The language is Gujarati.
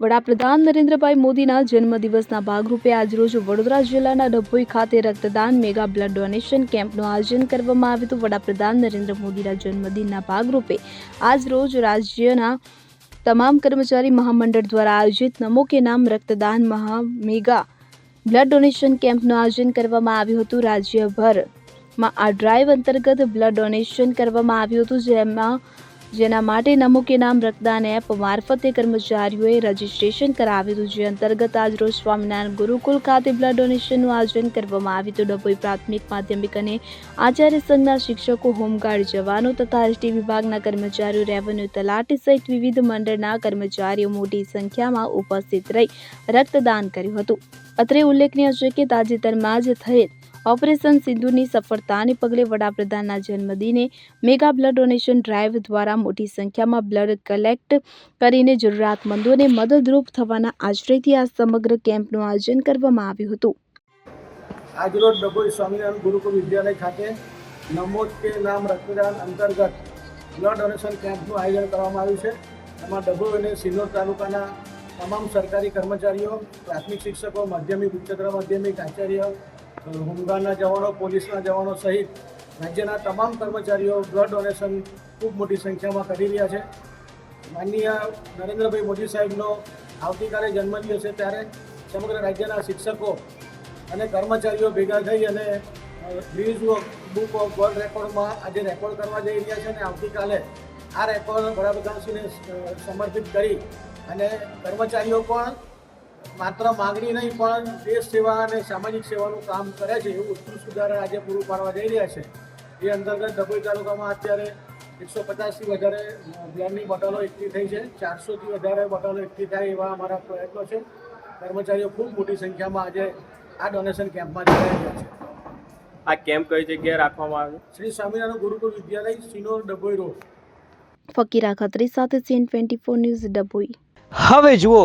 વડાપ્રધાન નરેન્દ્રભાઈ મોદીના જન્મદિવસના ભાગરૂપે આજરોજ વડોદરા જિલ્લાના ડભોઈ ખાતે રક્તદાન મેગા બ્લડ ડોનેશન કેમ્પનું આયોજન કરવામાં આવ્યું હતું. વડાપ્રધાન નરેન્દ્ર મોદીના જન્મદિનના ભાગરૂપે આજરોજ રાજ્યના તમામ કર્મચારી મહામંડળ દ્વારા આયોજિત નમો કે નામ રક્તદાન મહા મેગા બ્લડ ડોનેશન કેમ્પનું આયોજન કરવામાં આવ્યું હતું. રાજ્યભરમાં આ ડ્રાઈવ અંતર્ગત બ્લડ ડોનેશન કરવામાં આવ્યું હતું, જેમાં જેના માટે નમો નામ રક્તદાન એપ મારફતે કર્મચારીઓએ રજીસ્ટ્રેશન કરાવ્યું હતું, જે અંતર્ગત આજરોજ સ્વામિનારાયણ ગુરુકુલ ખાતે બ્લડ ડોનેશનનું આયોજન કરવામાં આવ્યું હતું. ડભોઈ પ્રાથમિક, માધ્યમિક અને આચાર્ય સંઘના શિક્ષકો, હોમગાર્ડ જવાનો તથા એસટી વિભાગના કર્મચારીઓ, રેવન્યુ તલાટી સહિત વિવિધ મંડળના કર્મચારીઓ મોટી સંખ્યામાં ઉપસ્થિત રહી રક્તદાન કર્યું હતું. અત્રે ઉલ્લેખનીય છે કે તાજેતરમાં જ થયેલ ઓપરેશન સિંધુની સફળતાને પગલે વડાપ્રધાનના જન્મદિને મેગા બ્લડ ડોનેશન ડ્રાઈવ દ્વારા મોટી સંખ્યામાં બ્લડ કલેક્ટ કરીને જરૂરિયાતમંદોને મદદરૂપ થવાના આશ્રયથી આ સમગ્ર કેમ્પનું આયોજન કરવામાં આવ્યું હતું. આજરોજ ડભોઈ સ્વામિનારાયણ ગુરુકુળ વિદ્યાલય ખાતે નમો કે નામ રક્તદાન અંતર્ગત બ્લડ ડોનેશન કેમ્પનું આયોજન કરવામાં આવ્યું છે. એમાં ડભોઈ અને સિન્નોર તાલુકાના તમામ સરકારી કર્મચારીઓ, પ્રાથમિક શિક્ષકો, માધ્યમિક, ઉચ્ચતર માધ્યમિક આચાર્ય હોમગાર્ડના જવાનો, પોલીસના જવાનો સહિત રાજ્યના તમામ કર્મચારીઓ બ્લડ ડોનેશન ખૂબ મોટી સંખ્યામાં કરી રહ્યા છે. માનનીય નરેન્દ્રભાઈ મોદી સાહેબનો આવતીકાલે જન્મદિવસ છે ત્યારે સમગ્ર રાજ્યના શિક્ષકો અને કર્મચારીઓ ભેગા થઈ અને ગિનિઝ બુક ઓફ વર્લ્ડ રેકોર્ડમાં આજે રેકોર્ડ કરવા જઈ રહ્યા છે અને આવતીકાલે આ રેકોર્ડ વડાપ્રધાનશ્રીને સમર્પિત કરી અને કર્મચારીઓ પણ માત્ર માગણી નહીં પણ દેશ સેવા અને સામાજિક સેવાનું કામ કરે છે એવું ઉત્કૃષ્ટ ઉદાહરણ આજે પૂરું પાડવા જઈ રહ્યા છે. એ અંતર્ગત ડભોઈ તાલુકામાં અત્યારે એકસો પચાસથી વધારે બ્લડની બોટલો એકઠી થઈ છે. ચારસોથી વધારે બોટલો એકઠી થાય એવા અમારા પ્રયત્નો છે. કર્મચારીઓ ખૂબ મોટી સંખ્યામાં આજે આ ડોનેશન કેમ્પમાં જોડાયા છે. આ કેમ્પ કઈ જગ્યાએ રાખવામાં આવ્યો? શ્રી સ્વામિનારાયણ ગુરુકુળ વિદ્યાલય સિનોર ડભોઈ રોડ. ફકીરા ખત્રી સાથે CN twenty four news Dabhoi. હવે જુઓ